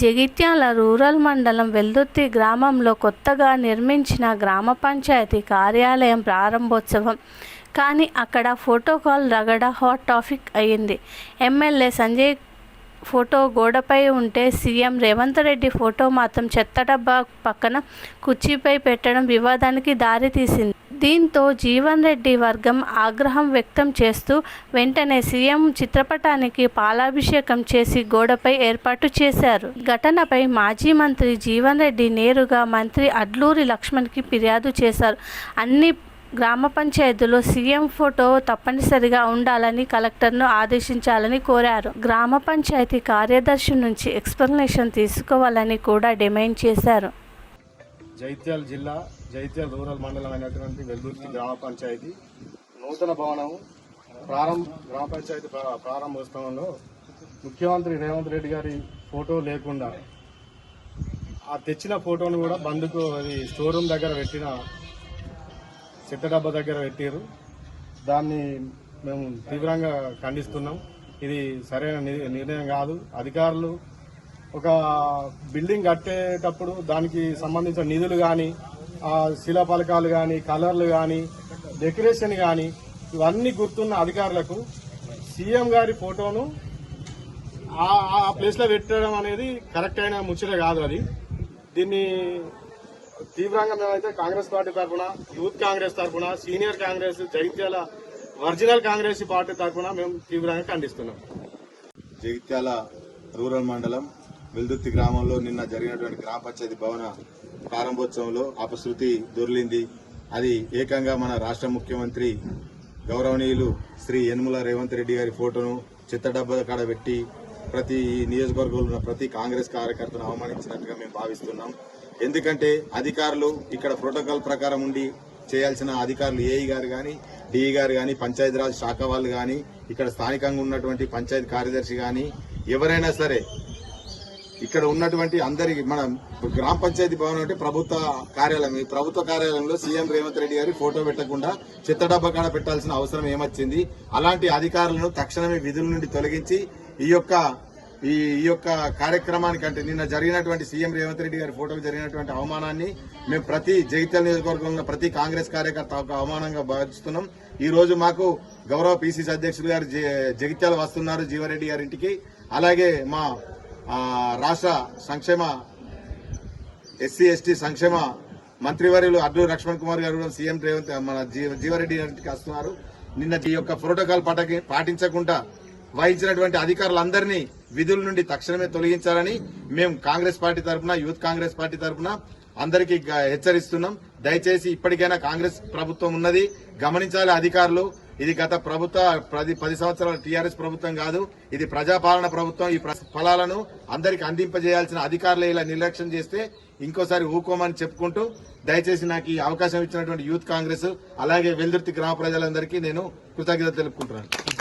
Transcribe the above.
Jagtial rural మండలం వెల్దుర్తి గ్రామంలో కొత్తగా నిర్మించిన గ్రామ పంచాయతీ కార్యాలయం ప్రారంభోత్సవం. కానీ అక్కడ ఫోటోకాల్ రగడ హాట్ టాపిక్ అయింది ఎమ్మెల్యే సంజయ్ ఫోటో గోడపై ఉంటే సీఎం రేవంత్ రెడ్డి ఫోటో మాత్రం చెత్త డబ్బా పక్కన కుర్చీపై పెట్టడం వివాదానికి దారితీసింది. దీంతో జీవన్ రెడ్డి వర్గం ఆగ్రహం వ్యక్తం చేస్తూ వెంటనే సీఎం చిత్రపటానికి పాలాభిషేకం చేసి గోడపై ఏర్పాటు చేశారు. ఘటనపై మాజీ మంత్రి జీవన్ రెడ్డి నేరుగా మంత్రి అడ్లూరి లక్ష్మణ్కి ఫిర్యాదు చేశారు. అన్ని గ్రామ పంచాయతీలో సీఎం ఫోటో తప్పనిసరిగా ఉండాలని కలెక్టర్ను ఆదేశించాలని కోరారు. గ్రామ పంచాయతీ కార్యదర్శి నుంచి ఎక్స్ప్లెనేషన్ తీసుకోవాలని కూడా డిమాండ్ చేశారు. జైత్యాల జిల్లా జైత్యాల రూరల్ మండలం అయినటువంటి వెల్దుర్తి గ్రామ పంచాయతీ. నూతన భవనం ప్రారంభ గ్రామ పంచాయతీ ప్రారంభోత్సవంలో ముఖ్యమంత్రి రేవంత్ రెడ్డి గారి ఫోటో లేకుండా ఆ తెచ్చిన ఫోటోను కూడా బంధుకు అది స్టోర్ రూమ్ దగ్గర పెట్టిన చెత్త డబ్బా దగ్గర పెట్టారు దాన్ని మేము తీవ్రంగా ఖండిస్తున్నాం. ఇది సరైన ని- నిర్ణయం కాదు. అధికారులు ఒక బిల్డింగ్ కట్టేటప్పుడు దానికి సంబంధించిన నిధులు కానీ శిలాఫలకాలు శిలా పలకాలు కానీ కలర్లు కానీ డెకరేషన్ కానీ ఇవన్నీ గుర్తున్న అధికారులకు సీఎం గారి ఫోటోను ఆ ఆ ప్లేస్లో పెట్టడం అనేది కరెక్ట్ అయిన ముచ్చట కాదు అది. దీన్ని తీవ్రంగా మేమైతే కాంగ్రెస్ పార్టీ తరఫున యూత్ కాంగ్రెస్ తరఫున senior Congress Jagtial original Congress party తరఫున మేము తీవ్రంగా ఖండిస్తున్నాం. జగిత్యాల రూరల్ మండలం వెల్దుర్తి గ్రామంలో నిన్న జరిగినటువంటి గ్రామ పంచాయతీ భవన ప్రారంభోత్సవంలో అపశృతి దొర్లింది. అది ఏకంగా మన రాష్ట్ర ముఖ్యమంత్రి గౌరవనీయులు శ్రీ యనుమల రేవంత్ రెడ్డి గారి ఫోటోను చెత్త డబ్బా కాడ పెట్టి ప్రతి నియోజకవర్గంలో ఉన్న ప్రతి కాంగ్రెస్ కార్యకర్తను అవమానించినట్టుగా మేము భావిస్తున్నాం. ఎందుకంటే అధికారులు ఇక్కడ ప్రోటోకాల్ ప్రకారం ఉండి చేయాల్సిన అధికారులు ఏఈ గారు కానీ డిఈ గారు కానీ పంచాయతీరాజ్ శాఖ వాళ్ళు కానీ ఇక్కడ స్థానికంగా ఉన్నటువంటి పంచాయతీ కార్యదర్శి కానీ ఎవరైనా సరే ఇక్కడ ఉన్నటువంటి అందరికి మన గ్రామ పంచాయతీ భవనం అంటే ప్రభుత్వ కార్యాలయం. ఈ ప్రభుత్వ కార్యాలయంలో సీఎం రేవంత్ రెడ్డి గారి ఫోటో పెట్టకుండా చెత్త డబ్బా కాడ పెట్టాల్సిన అవసరం ఏమొచ్చింది? అలాంటి అధికారులను తక్షణమే విధుల నుండి తొలగించి ఈ యొక్క ఈ ఈ యొక్క కార్యక్రమానికి అంటే నిన్న జరిగినటువంటి సీఎం రేవంత్ రెడ్డి గారి ఫోటోకి జరిగినటువంటి అవమానాన్ని మేము ప్రతి జగిత్యాల నియోజకవర్గంలో ప్రతి కాంగ్రెస్ కార్యకర్త ఒక అవమానంగా భావిస్తున్నాం. ఈ రోజు మాకు గౌరవ పిసిసి అధ్యక్షులు గారు జగిత్యాల వస్తున్నారు జీవారెడ్డి గారి ఇంటికి అలాగే మా రాష్ట్ర సంక్షేమ ఎస్సీ ఎస్టీ సంక్షేమ మంత్రివర్యులు అడ్డు లక్ష్మణ్ కుమార్ గారు కూడా సీఎం రేవంత్ మన జీవ జీవారెడ్డి గారికి వస్తున్నారు. నిన్న ఈ యొక్క ప్రోటోకాల్ పటకి పాటించకుండా వహించినటువంటి అధికారులందరినీ విధుల నుండి తక్షణమే తొలగించాలని మేము కాంగ్రెస్ పార్టీ తరఫున యూత్ కాంగ్రెస్ పార్టీ తరఫున అందరికీ హెచ్చరిస్తున్నాం. దయచేసి ఇప్పటికైనా కాంగ్రెస్ ప్రభుత్వం ఉన్నది. గమనించాలి అధికారులు. ఇది గత ప్రభుత్వ పది పది సంవత్సరాల టీఆర్ఎస్ ప్రభుత్వం కాదు ఇది ప్రజాపాలన ప్రభుత్వం. ఈ ఫలాలను అందరికి అందింపజేయాల్సిన అధికారులు ఇలా నిర్లక్ష్యం చేస్తే ఇంకోసారి ఊకోమని చెప్పుకుంటూ దయచేసి నాకు ఈ అవకాశం ఇచ్చినటువంటి యూత్ కాంగ్రెస్ అలాగే వెల్దుర్తి గ్రామ ప్రజలందరికీ నేను కృతజ్ఞత తెలుపుకుంటున్నాను.